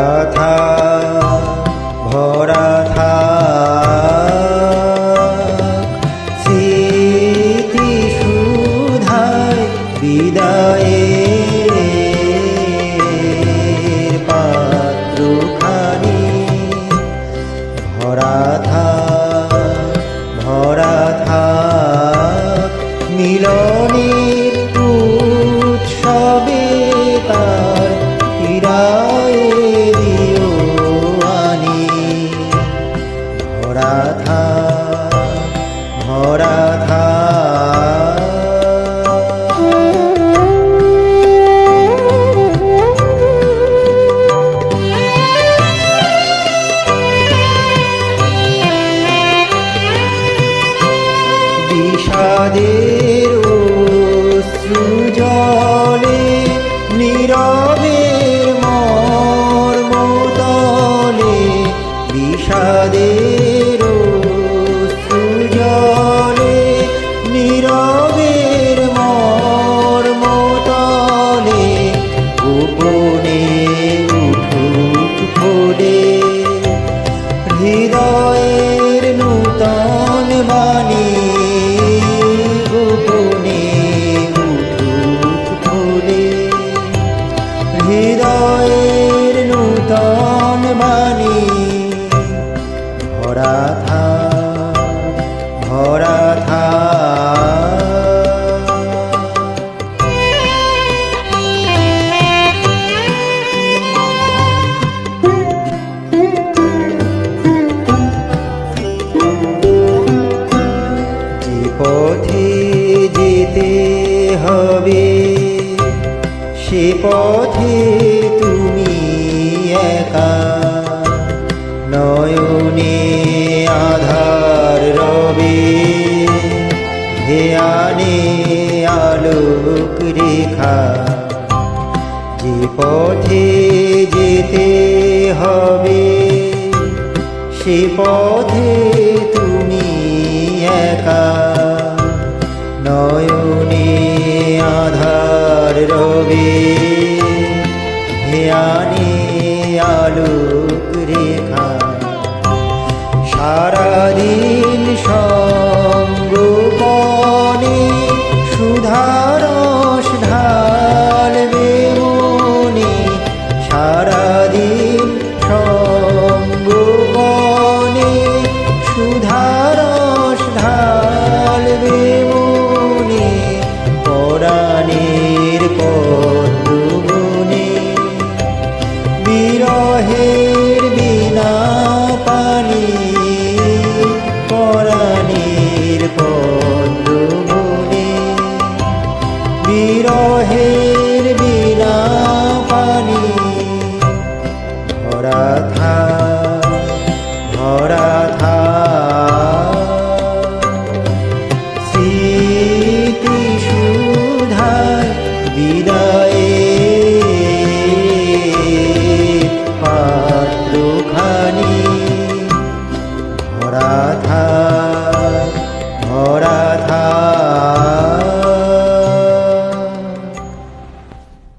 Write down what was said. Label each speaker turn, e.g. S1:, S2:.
S1: ভরা থা ভরা বিষাদের অশ্রু জলে নীরবের মর্মতলে, বিষাদের অশ্রু জলে নীরবের মর্মতলে, গোপনে উঠুক ফোলে হৃদয়ের নূতন বাণী হৃদয়ের পথে তুমি একা। নয়নে আধার রবে। ধ্যানে আলোক রেখা। যে পথে যেতে হবে, সে পথে